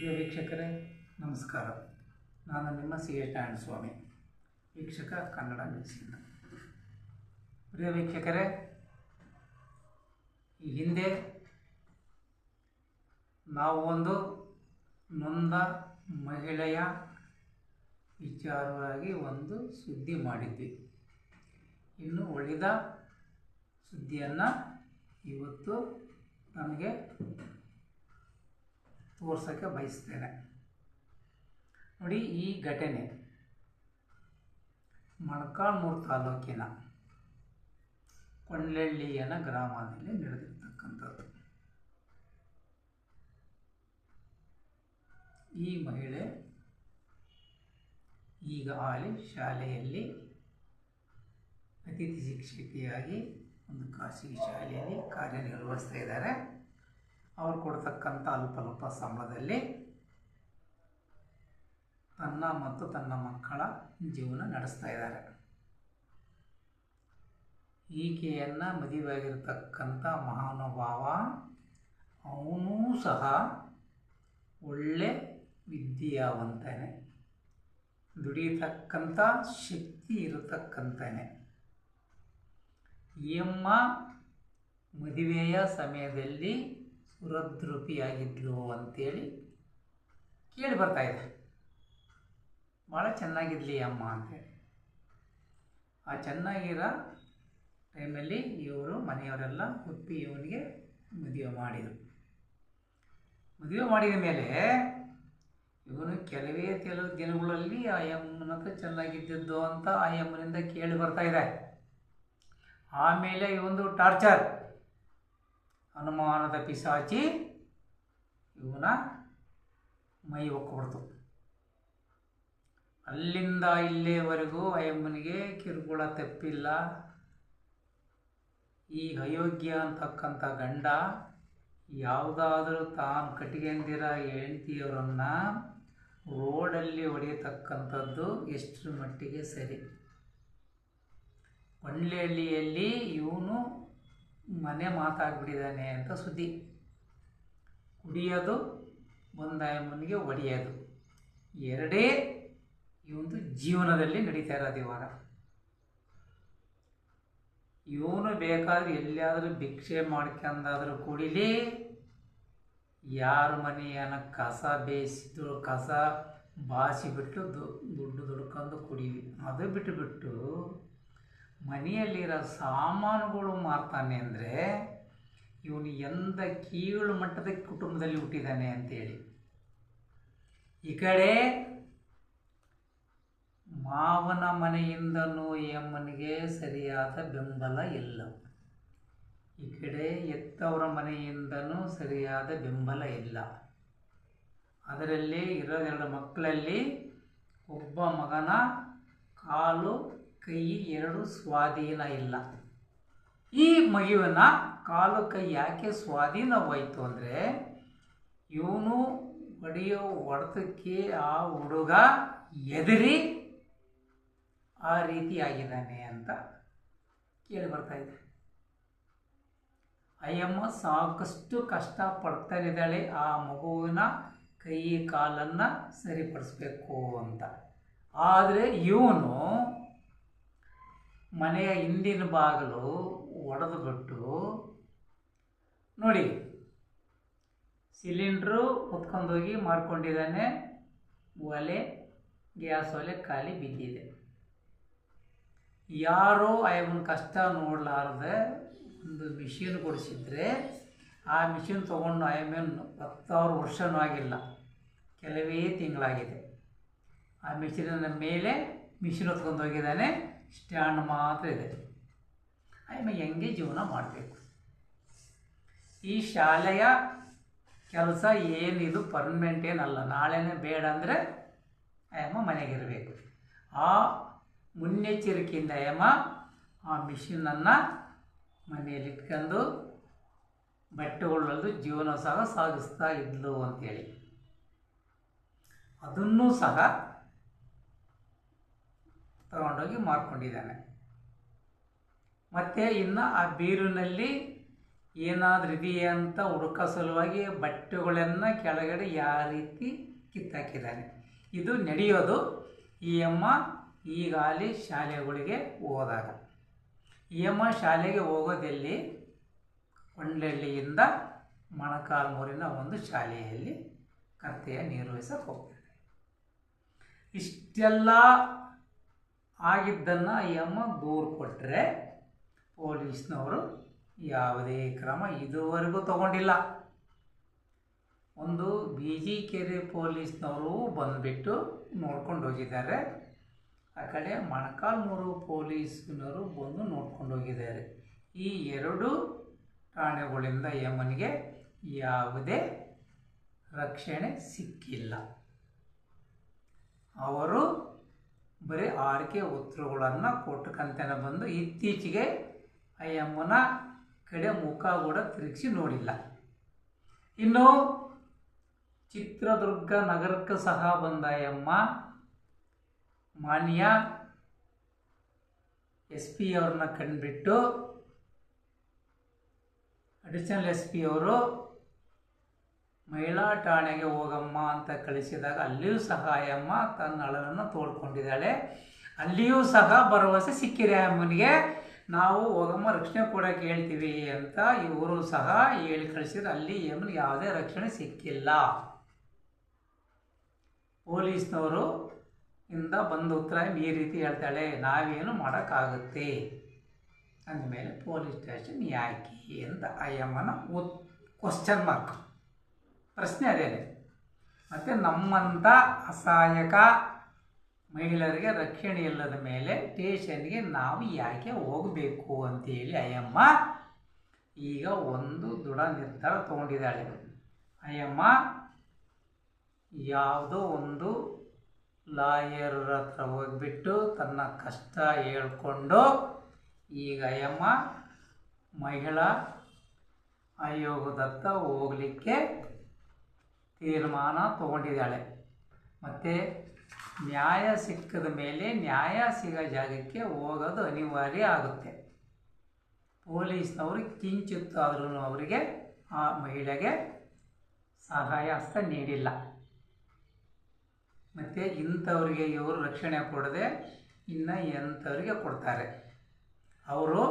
ಪ್ರಿಯ ವೀಕ್ಷಕರೇ, ನಮಸ್ಕಾರ. ನಾನು ನಿಮ್ಮ ಸಿ ನಾರಾಯಣ ಸ್ವಾಮಿ ವೀಕ್ಷಕ ಕನ್ನಡ ನ್ಯೂಸಿಂದ ಪ್ರಿಯ ವೀಕ್ಷಕರೇ, ಈ ಹಿಂದೆ ನಾವು ಒಂದು ನೊಂದ ಮಹಿಳೆಯ ವಿಚಾರವಾಗಿ ಒಂದು ಸುದ್ದಿ ಮಾಡಿದ್ವಿ. ಇನ್ನು ಉಳಿದ ಸುದ್ದಿಯನ್ನು ಇವತ್ತು ನಮಗೆ ತೋರ್ಸೋಕ್ಕೆ ಬಯಸ್ತೇನೆ. ನೋಡಿ, ಈ ಘಟನೆ ಮೊಳಕಾಲ್ಮೂರು ತಾಲೂಕಿನ ಕೊಳ್ಳಳ್ಳಿಯನ ಗ್ರಾಮದಲ್ಲಿ ನಡೆದಿರ್ತಕ್ಕಂಥದ್ದು. ಈ ಮಹಿಳೆ ಈಗ ಆಲಿ ಶಾಲೆಯಲ್ಲಿ ಅತಿಥಿ ಶಿಕ್ಷಕಿಯಾಗಿ ಒಂದು ಖಾಸಗಿ ಶಾಲೆಯಲ್ಲಿ ಕಾರ್ಯನಿರ್ವಹಿಸ್ತಾ ಇದ್ದಾರೆ. ಅವ್ರು ಕೊಡ್ತಕ್ಕಂಥ ಅಲ್ಪ ಅಲ್ಪ ಸಂಬಳದಲ್ಲಿ ತನ್ನ ಮತ್ತು ತನ್ನ ಮಕ್ಕಳ ಜೀವನ ನಡೆಸ್ತಾ ಇದ್ದಾರೆ. ಈಕೆಯನ್ನು ಮದುವೆಯಾಗಿರ್ತಕ್ಕಂಥ ಮಹಾನುಭಾವ, ಅವನೂ ಸಹ ಒಳ್ಳೆ ವಿದ್ಯಾವಂತನೇ. ದುಡಿಯತಕ್ಕಂಥ ಶಕ್ತಿ ಇರತಕ್ಕಂಥನೇ ಎಮ್ಮ ಮದುವೆಯ ಸಮಯದಲ್ಲಿ ಸುರದ್ರೂಪಿಯಾಗಿದ್ಲು ಅಂತೇಳಿ ಕೇಳಿ ಇದೆ ಭಾಳ ಚೆನ್ನಾಗಿದ್ಲಿ ಅಮ್ಮ ಅಂತೇಳಿ. ಆ ಚೆನ್ನಾಗಿರೋ ಟೈಮಲ್ಲಿ ಇವರು ಮನೆಯವರೆಲ್ಲ ಒಪ್ಪಿ ಇವನಿಗೆ ಮದುವೆ ಮಾಡಿದರು. ಮದುವೆ ಮಾಡಿದ ಮೇಲೆ ಇವನು ಕೆಲವೇ ಕೆಲವು ದಿನಗಳಲ್ಲಿ ಆ ಯಮ್ಮನ ಚೆನ್ನಾಗಿದ್ದದ್ದು ಅಂತ ಆ ಯಮ್ಮನಿಂದ ಕೇಳಿ ಬರ್ತಾ ಇದೆ. ಆಮೇಲೆ ಇವೊಂದು ಟಾರ್ಚರ್. ಅನುಮಾನದ ಪಿಸಾಚಿ ಇವನ ಮೈ ಒಕ್ಕೊಬಿಡ್ತು ಅಲ್ಲಿಂದ ಇಲ್ಲಿವರೆಗೂ ಅಯ್ಯಮ್ಮನಿಗೆ ಕಿರುಕುಳ ತಪ್ಪಿಲ್ಲ. ಈ ಅಯೋಗ್ಯ ಅಂತಕ್ಕಂಥ ಗಂಡ ಯಾವುದಾದ್ರೂ ತಾನು ಕಟ್ಟಿಗೆಂದಿರ ಹೆಂಡತಿಯವರನ್ನ ರೋಡಲ್ಲಿ ಹೊಡೆಯತಕ್ಕಂಥದ್ದು ಎಷ್ಟರ ಮಟ್ಟಿಗೆ ಸರಿ. ಕೊಂಡ್ಲಹಳ್ಳಿಯಲ್ಲಿ ಇವನು ಮನೆ ಮಾತಾಗ್ಬಿಟ್ಟಿದ್ದಾನೆ ಅಂತ ಸುದ್ದಿ. ಕುಡಿಯೋದು ಬಂದಾಯಮ್ಮನಿಗೆ ಒಡೆಯೋದು. ಎರಡೇ ಇವೊಂದು ಜೀವನದಲ್ಲಿ ನಡೀತಾ ಇರೋದು ಇವಾಗ ಇವನು ಬೇಕಾದ್ರೆ ಎಲ್ಲಿಯಾದರೂ ಭಿಕ್ಷೆ ಮಾಡ್ಕೊಂಡಾದರೂ ಕುಡಿಲಿ ಯಾರ ಮನೆಯನ್ನ ಕಸ ಬೇಯಿಸಿದ್ರು ಕಸ ಬಾಸಿಬಿಟ್ಟು ದುಡ್ಡು ದುಡ್ಕೊಂಡು ಕುಡೀವಿ. ಅದು ಬಿಟ್ಟುಬಿಟ್ಟು ಮನೆಯಲ್ಲಿರೋ ಸಾಮಾನುಗಳು ಮಾರ್ತಾನೆ ಅಂದರೆ ಇವನು ಎಂದ ಕೀಳು ಮಟ್ಟದ ಕುಟುಂಬದಲ್ಲಿ ಹುಟ್ಟಿದ್ದಾನೆ ಅಂತೇಳಿ. ಈ ಕಡೆ ಮಾವನ ಮನೆಯಿಂದನೂ ಎಮ್ಮನಿಗೆ ಸರಿಯಾದ ಬೆಂಬಲ ಇಲ್ಲ. ಈ ಕಡೆ ಎತ್ತವರ ಮನೆಯಿಂದನೂ ಸರಿಯಾದ ಬೆಂಬಲ ಇಲ್ಲ. ಅದರಲ್ಲಿ ಇರೋದೆರಡು ಮಕ್ಕಳಲ್ಲಿ ಒಬ್ಬ ಮಗನ ಕಾಲು ಕೈ ಎರಡು ಸ್ವಾಧೀನ ಇಲ್ಲ. ಈ ಮಗುವಿನ ಕಾಲು ಕೈ ಯಾಕೆ ಸ್ವಾಧೀನವಾಯಿತು ಅಂದರೆ, ಇವನು ಹೊಡೆಯೋ ಹೊಡೆತಕ್ಕೆ ಆ ಹುಡುಗ ಎದುರಿ ಆ ರೀತಿ ಆಗಿದ್ದಾನೆ ಅಂತ ಕೇಳಿ ಬರ್ತಾ ಇದೆ. ಅಯ್ಯಮ್ಮ ಸಾಕಷ್ಟು ಕಷ್ಟ ಪಡ್ತಾನಿದ್ದಾಳೆ ಆ ಮಗುವಿನ ಕೈ ಕಾಲನ್ನು ಸರಿಪಡಿಸ್ಬೇಕು ಅಂತ. ಆದರೆ ಇವನು ಮನೆಯ ಹಿಂದಿನ ಬಾಗಿಲು ಒಡೆದು ಬಿಟ್ಟು ನೋಡಿ, ಸಿಲಿಂಡ್ರು ಹೊತ್ಕೊಂಡೋಗಿ ಮಾಡ್ಕೊಂಡಿದ್ದಾನೆ ಒಲೆ, ಗ್ಯಾಸ್ ಒಲೆ ಖಾಲಿ ಬಿದ್ದಿದೆ. ಯಾರೋ ಅಯ್ಯಮ್ಮನ ಕಷ್ಟ ನೋಡಲಾರ್ದೆ ಒಂದು ಮಿಷಿನ್ ಕೊಡಿಸಿದ್ರೆ ಆ ಮಿಷಿನ್ ತೊಗೊಂಡು ಅಯ್ಯಮ್ಮನ್ ಹತ್ತಾರು ವರ್ಷನೂ ಆಗಿಲ್ಲ. ಕೆಲವೇ ತಿಂಗಳಾಗಿದೆ. ಆ ಮಿಷಿನ ಮೇಲೆ ಮಿಷಿನ್ ಹೊತ್ಕೊಂಡು ಹೋಗಿದ್ದಾನೆ ಸ್ಟ್ಯಾಂಡ್ ಮಾತ್ರ ಇದೆ. ಅಯ್ಯಮ್ಮ ಹೆಂಗೆ ಜೀವನ ಮಾಡಬೇಕು? ಈ ಶಾಲೆಯ ಕೆಲಸ ಏನಿದು ಪರ್ಮನೆಂಟ್ ಏನಲ್ಲ. ನಾಳೆನೇ ಬೇಡ ಅಂದರೆ ಅಯ್ಯಮ್ಮ ಮನೆಗಿರಬೇಕು ಆ ಮುನ್ನೆಚ್ಚರಿಕೆಯಿಂದ ಅಯ್ಯಮ್ಮ ಆ ಮಿಷಿನನ್ನು ಮನೆಯಲ್ಲಿ ಇಟ್ಕೊಂಡು ಬಟ್ಟೆಗಳಲ್ಲದು ಜೀವನ ಸಹ ಸಾಗಿಸ್ತಾ ಇದ್ಲು ಅಂತೇಳಿ. ಅದನ್ನೂ ಸಹ ತಗೊಂಡೋಗಿ ಮಾರ್ಕೊಂಡಿದ್ದಾನೆ. ಮತ್ತು ಇನ್ನು ಆ ಬೀರಿನಲ್ಲಿ ಏನಾದರೂ ಇದೆಯಾ ಅಂತ ಹುಡುಕೋ ಸಲುವಾಗಿ ಬಟ್ಟೆಗಳನ್ನು ಕೆಳಗಡೆ ಯಾವ ರೀತಿ ಕಿತ್ತಾಕಿದ್ದಾನೆ. ಇದು ನಡೆಯೋದು ಈ ಅಮ್ಮ ಈಗಾಗಲೇ ಶಾಲೆಗಳಿಗೆ ಹೋದಾಗ. ಈ ಅಮ್ಮ ಶಾಲೆಗೆ ಹೋಗೋದೆಲ್ಲಿ? ಕೊಂಡಳ್ಳಿಯಿಂದ ಮೊಣಕಾಲ್ಮೂರಿನ ಒಂದು ಶಾಲೆಯಲ್ಲಿ ಕರ್ತೆಯ ನಿರ್ವಹಿಸಕ್ಕೆ ಹೋಗ್ತಾರೆ ಇಷ್ಟೆಲ್ಲ ಆಗಿದ್ದನ್ನು ಅಮ್ಮ ದೂರು ಕೊಟ್ಟರೆ ಪೊಲೀಸ್ನವರು ಯಾವುದೇ ಕ್ರಮ ಇದುವರೆಗೂ ತಗೊಂಡಿಲ್ಲ. ಒಂದು ಬಿ ಕೆರೆ ಪೊಲೀಸ್ನವರು ಬಂದುಬಿಟ್ಟು ನೋಡ್ಕೊಂಡು ಹೋಗಿದ್ದಾರೆ. ಆ ಕಡೆ ಮೊಣಕಾಲ್ಮೂರು ಪೊಲೀಸ್ನವರು ಬಂದು ನೋಡ್ಕೊಂಡು ಹೋಗಿದ್ದಾರೆ. ಈ ಎರಡು ಠಾಣೆಗಳಿಂದ ಯಮನಿಗೆ ಯಾವುದೇ ರಕ್ಷಣೆ ಸಿಕ್ಕಿಲ್ಲ. ಅವರು ಬರೀ ಆರ್ಕೆ ಉತ್ತರಗಳನ್ನು ಕೊಟ್ಟಕಂತನೇ ಬಂದು ಇತ್ತೀಚೆಗೆ ಆ ಕಡೆ ಮುಖ ಕೂಡ ತಿರುಗಿಸಿ ನೋಡಿಲ್ಲ. ಇನ್ನು ಚಿತ್ರದುರ್ಗ ನಗರಕ್ಕೆ ಸಹ ಬಂದ ಎಮ್ಮ ಮಾನ್ಯ ಎಸ್ ಪಿ ಅವ್ರನ್ನ ಕಂಡುಬಿಟ್ಟು, ಅಡಿಷನಲ್ ಎಸ್ ಪಿ ಅವರು ಮಹಿಳಾ ಠಾಣೆಗೆ ಹೋಗಮ್ಮ ಅಂತ ಕಳಿಸಿದಾಗ ಅಲ್ಲಿಯೂ ಸಹ ಅಮ್ಮ ತನ್ನ ಅಳಲನ್ನು ತೋಡ್ಕೊಂಡಿದ್ದಾಳೆ ಅಲ್ಲಿಯೂ ಸಹ ಭರವಸೆ ಸಿಕ್ಕಿದೆ ಅಮ್ಮನಿಗೆ. ನಾವು ಹೋಗಮ್ಮ ರಕ್ಷಣೆ ಕೊಡೋಕೆ ಹೇಳ್ತೀವಿ ಅಂತ ಇವರು ಸಹ ಹೇಳಿ ಕಳಿಸಿದ್ರೆ. ಅಲ್ಲಿ ಅಮ್ಮನಿಗೆ ಯಾವುದೇ ರಕ್ಷಣೆ ಸಿಕ್ಕಿಲ್ಲ. ಪೊಲೀಸ್ನವರು ಇಂದ ಬಂದ ಉತ್ತರ ಈ ರೀತಿ ಹೇಳ್ತಾಳೆ, ನಾವೇನು ಮಾಡೋಕ್ಕಾಗುತ್ತೆ? ಅಂದಮೇಲೆ ಪೊಲೀಸ್ ಸ್ಟೇಷನ್ ಯಾಕೆ ಅಂತ ಅಯ್ಯಮ್ಮನ ಕ್ವಶನ್ ಮಾರ್ಕ್ ಪ್ರಶ್ನೆ ಅದೇ ಮತ್ತು ನಮ್ಮಂಥ ಅಸಹಾಯಕ ಮಹಿಳೆಯರಿಗೆ ರಕ್ಷಣೆ ಇಲ್ಲದ ಮೇಲೆ ಸ್ಟೇಷನ್ಗೆ ನಾವು ಯಾಕೆ ಹೋಗಬೇಕು ಅಂತೇಳಿ ಅಯ್ಯಮ್ಮ ಈಗ ಒಂದು ದೃಢ ನಿರ್ಧಾರ ತಗೊಂಡಿದ್ದಾಳೆ. ಅಯ್ಯಮ್ಮ, ಯಾವುದೋ ಒಂದು ಲಾಯರ್ ಹತ್ರ ಹೋಗಿಬಿಟ್ಟು ತನ್ನ ಕಷ್ಟ ಹೇಳ್ಕೊಂಡು ಈಗ ಅಯ್ಯಮ್ಮ ಮಹಿಳಾ ಆಯೋಗದತ್ತ ಹೋಗಲಿಕ್ಕೆ ತೀರ್ಮಾನ ತಗೊಂಡಿದ್ದಾಳೆ. ಮತ್ತು ನ್ಯಾಯ ಸಿಕ್ಕದ ಮೇಲೆ ನ್ಯಾಯ ಸಿಗೋ ಜಾಗಕ್ಕೆ ಹೋಗೋದು ಅನಿವಾರ್ಯ ಆಗುತ್ತೆ. ಪೊಲೀಸ್ನವರು ಕಿಂಚಿತ್ತಾದ್ರೂ ಅವರಿಗೆ ಆ ಮಹಿಳೆಗೆ ಸಹಾಯ ಹಸ್ತ ನೀಡಿಲ್ಲ. ಮತ್ತು ಇಂಥವ್ರಿಗೆ ಇವರು ರಕ್ಷಣೆ ಕೊಡದೆ ಇನ್ನು ಎಂಥವ್ರಿಗೆ ಕೊಡ್ತಾರೆ. ಅವರು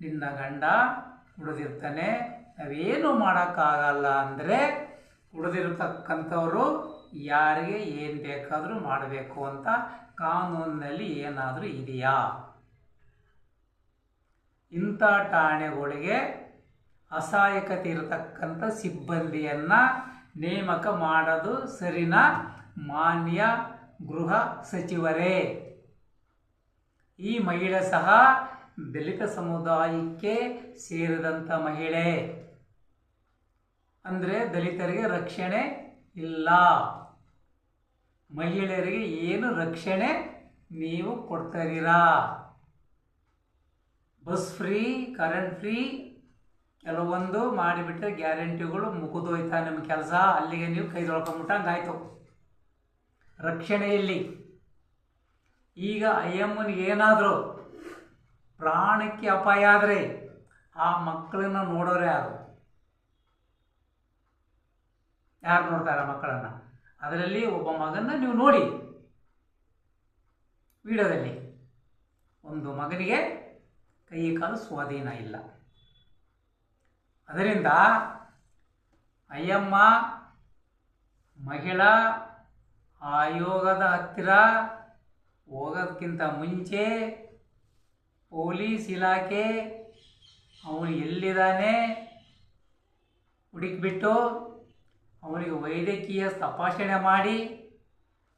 ನಿನ್ನ ಗಂಡ ಕುಡಿದಿರ್ತಾನೆ, ನಾವೇನು ಮಾಡೋಕ್ಕಾಗಲ್ಲ ಅಂದರೆ ಕುಡಿದಿರ್ತಕ್ಕಂಥವ್ರು ಯಾರಿಗೆ ಏನು ಬೇಕಾದರೂ ಮಾಡಬೇಕು ಅಂತ ಕಾನೂನಿನಲ್ಲಿ ಏನಾದರೂ ಇದೆಯಾ? ಇಂಥ ಠಾಣೆಗಳಿಗೆ ಅಸಹಾಯಕತೆ ಇರತಕ್ಕಂಥ ಸಿಬ್ಬಂದಿಯನ್ನು ನೇಮಕ ಮಾಡೋದು ಸರಿನಾ? ಮಾನ್ಯ ಗೃಹ ಸಚಿವರೇ, ಈ ಮಹಿಳೆ ಸಹ ದಲಿತ ಸಮುದಾಯಕ್ಕೆ ಸೇರಿದಂಥ ಮಹಿಳೆ. ಅಂದರೆ ದಲಿತರಿಗೆ ರಕ್ಷಣೆ ಇಲ್ಲ. ಮಹಿಳೆಯರಿಗೆ ಏನು ರಕ್ಷಣೆ ನೀವು ಕೊಡ್ತಾರೀರಾ ಬಸ್ ಫ್ರೀ, ಕರೆಂಟ್ ಫ್ರೀ ಕೆಲವೊಂದು ಮಾಡಿಬಿಟ್ರೆ ಗ್ಯಾರಂಟಿಗಳು ಮುಗಿದೋಯ್ತಾ ನಿಮ್ಮ ಕೆಲಸ? ಅಲ್ಲಿಗೆ ನೀವು ಕೈ ತೊಳ್ಕೊಂಬಿಟ್ಟಂಗಾಯ್ತು ರಕ್ಷಣೆಯಲ್ಲಿ ಈಗ ಅಯ್ಯಮ್ಮನಿಗೆ ಏನಾದರೂ ಪ್ರಾಣಕ್ಕೆ ಅಪಾಯ ಆದರೆ ಆ ಮಕ್ಕಳನ್ನು ನೋಡೋರೇ ಯಾರು? ಯಾರು ನೋಡ್ತಾರೆ ಮಕ್ಕಳನ್ನು? ಅದರಲ್ಲಿ ಒಬ್ಬ ಮಗನ್ನ ನೀವು ನೋಡಿ. ವಿಡಿಯೋದಲ್ಲಿ. ಒಂದು ಮಗನಿಗೆ ಕೈ ಕಾಲು ಸ್ವಾಧೀನ ಇಲ್ಲ. ಅದರಿಂದ ಅಯ್ಯಮ್ಮ ಮಹಿಳಾ ಆಯೋಗದ ಹತ್ತಿರ ಹೋಗೋದಕ್ಕಿಂತ ಮುಂಚೆ ಪೊಲೀಸ್ ಇಲಾಖೆ ಅವನು ಎಲ್ಲಿದ್ದಾನೆ? ಹುಡುಕಿಬಿಟ್ಟು ಅವನಿಗೆ ವೈದ್ಯಕೀಯ ತಪಾಸಣೆ ಮಾಡಿ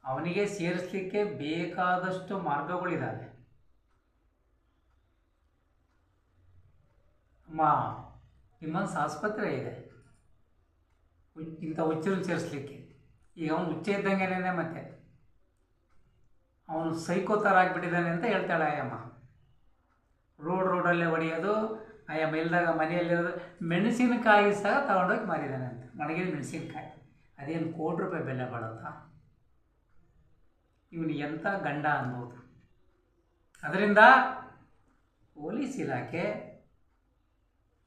ಅವನಿಗೆ ಸೇರಿಸಲಿಕ್ಕೆ ಬೇಕಾದಷ್ಟು ಮಾರ್ಗಗಳಿದ್ದಾವೆ ಅಮ್ಮ, ನಿಮ್ಮನ್ಸ್ ಆಸ್ಪತ್ರೆ ಇದೆ. ಇಂಥ ಹುಚ್ಚರನ್ನು ಸೇರಿಸ್ಲಿಕ್ಕೆ. ಈಗ ಅವನು ಹುಚ್ಚ ಇದ್ದಂಗೆನೇ ಮತ್ತೆ? ಅವನು ಸೈಕೋ ಥರ ಆಗಿಬಿಟ್ಟಿದ್ದಾನೆ ಅಂತ ಹೇಳ್ತಾಳೆ ಅಯ್ಯಮ್ಮ ರೋಡ್ ರೋಡಲ್ಲೇ ಹೊಡೆಯೋದು ಅಯ್ಯಮ್ಮ ಮೇಲ್ದಾಗ ಮನೆಯಲ್ಲಿರೋದು ಮೆಣಸಿನಕಾಯಿ ಸಹ ತಗೊಂಡೋಗಿ ಮಾರಿದ್ದಾನೆ ಅಂತ. ಒಣಗಿದ ಮೆಣಸಿನಕಾಯಿ. ಅದೇನು ಕೋಟಿ ರೂಪಾಯಿ ಬೆಲೆ ಬಾಳುತ್ತಾ ಇವನು ಎಂಥ ಗಂಡ ಅನ್ನೋದು. ಅದರಿಂದ ಪೊಲೀಸ್ ಇಲಾಖೆ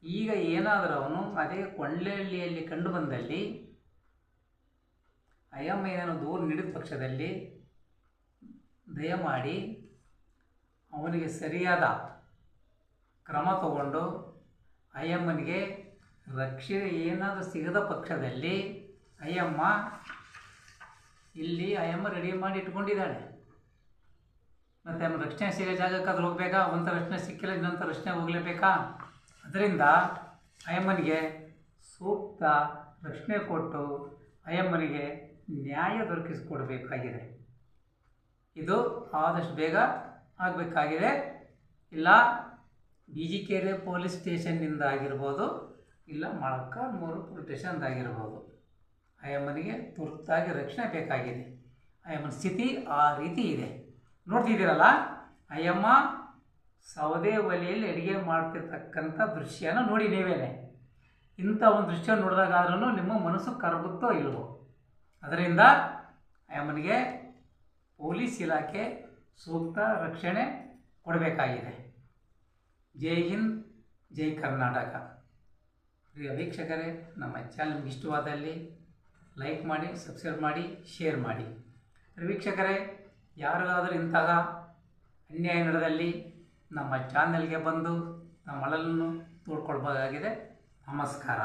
ಈಗ ಏನಾದರೂ ಅವನು ಅದೇ ಕೊಳ್ಳೆಹಳ್ಳಿಯಲ್ಲಿ ಕಂಡು ಬಂದಲ್ಲಿ ಅಯ್ಯಮ್ಮಯ್ಯನನ್ನು ದೂರು ನೀಡಿದ ಪಕ್ಷದಲ್ಲಿ ದಯಮಾಡಿ ಅವನಿಗೆ ಸರಿಯಾದ ಕ್ರಮ ತಗೊಂಡು ಅಯ್ಯಮ್ಮನಿಗೆ ರಕ್ಷಣೆ ಏನಾದರೂ ಸಿಗದ ಪಕ್ಷದಲ್ಲಿ ಅಯ್ಯಮ್ಮ ಇಲ್ಲಿ ಅಯ್ಯಮ್ಮ ರೆಡಿ ಮಾಡಿ ಇಟ್ಕೊಂಡಿದ್ದಾಳೆ. ಮತ್ತು ಅಮ್ಮ ರಕ್ಷಣೆ ಸಿಗೋ ಜಾಗಕ್ಕಾದ್ರೂ ಹೋಗ್ಬೇಕಾ? ಒಂಥ ರಕ್ಷಣೆ ಸಿಕ್ಕಿಲ್ಲ ಇನ್ನೊಂಥ ರಕ್ಷಣೆ ಹೋಗಲೇಬೇಕಾ? ಅದರಿಂದ ಅಯ್ಯಮ್ಮನಿಗೆ ಸೂಕ್ತ ರಕ್ಷಣೆ ಕೊಟ್ಟು ಅಯ್ಯಮ್ಮನಿಗೆ ನ್ಯಾಯ ದೊರಕಿಸಿಕೊಡ್ಬೇಕಾಗಿದೆ. ಇದು ಆದಷ್ಟು ಬೇಗ ಆಗಬೇಕಾಗಿದೆ. ಇಲ್ಲ ಬಿ ಜಿ ಕೆರೆ ಪೊಲೀಸ್ ಸ್ಟೇಷನ್ನಿಂದ ಆಗಿರ್ಬೋದು, ಇಲ್ಲ ಮೊಳಕಾಲ್ಮೂರು ಪೊಲೀಸ್ ಸ್ಟೇಷನ್ ಆಗಿರ್ಬೋದು. ಅಯ್ಯಮ್ಮನಿಗೆ ತುರ್ತಾಗಿ ರಕ್ಷಣೆ ಬೇಕಾಗಿದೆ. ಅಯ್ಯಮ್ಮನ ಸ್ಥಿತಿ ಆ ರೀತಿ ಇದೆ. ನೋಡ್ತಿದ್ದೀರಲ್ಲ, ಅಯ್ಯಮ್ಮ ಸೌದೆ ಒಲೆಯಲ್ಲಿ ಅಡುಗೆ ಮಾಡ್ತಿರ್ತಕ್ಕಂಥ ದೃಶ್ಯನ ನೋಡಿ ನೀವೇನೆ. ಇಂಥ ಒಂದು ದೃಶ್ಯ ನೋಡಿದಾಗಾದ್ರೂ ನಿಮ್ಮ ಮನಸ್ಸು ಕರಗುತ್ತೋ ಇಲ್ವೋ? ಅದರಿಂದ ಅಯ್ಯಮ್ಮನಿಗೆ ಪೊಲೀಸ್ ಇಲಾಖೆ ಸೂಕ್ತ ರಕ್ಷಣೆ ಕೊಡಬೇಕಾಗಿದೆ. ಜೈ ಹಿಂದ್, ಜೈ ಕರ್ನಾಟಕ. ಪ್ರಿಯ ವೀಕ್ಷಕರೇ, ನಮ್ಮ ಚಾನಲ್ ನಿಮ್ಗೆ ಇಷ್ಟವಾದಲ್ಲಿ ಲೈಕ್ ಮಾಡಿ ಸಬ್ಸ್ಕ್ರೈಬ್ ಮಾಡಿ ಶೇರ್ ಮಾಡಿ. ವೀಕ್ಷಕರೇ, ಯಾರಿಗಾದರೂ ಇಂತಹ ಅನ್ಯಾಯ ನಡೆದಲ್ಲಿ ನಮ್ಮ ಚಾನೆಲ್ಗೆ ಬಂದು ನಮ್ಮ ಅಳಲನ್ನು ತೋಡ್ಕೊಳ್ಬೇಕಾಗಿದೆ ನಮಸ್ಕಾರ.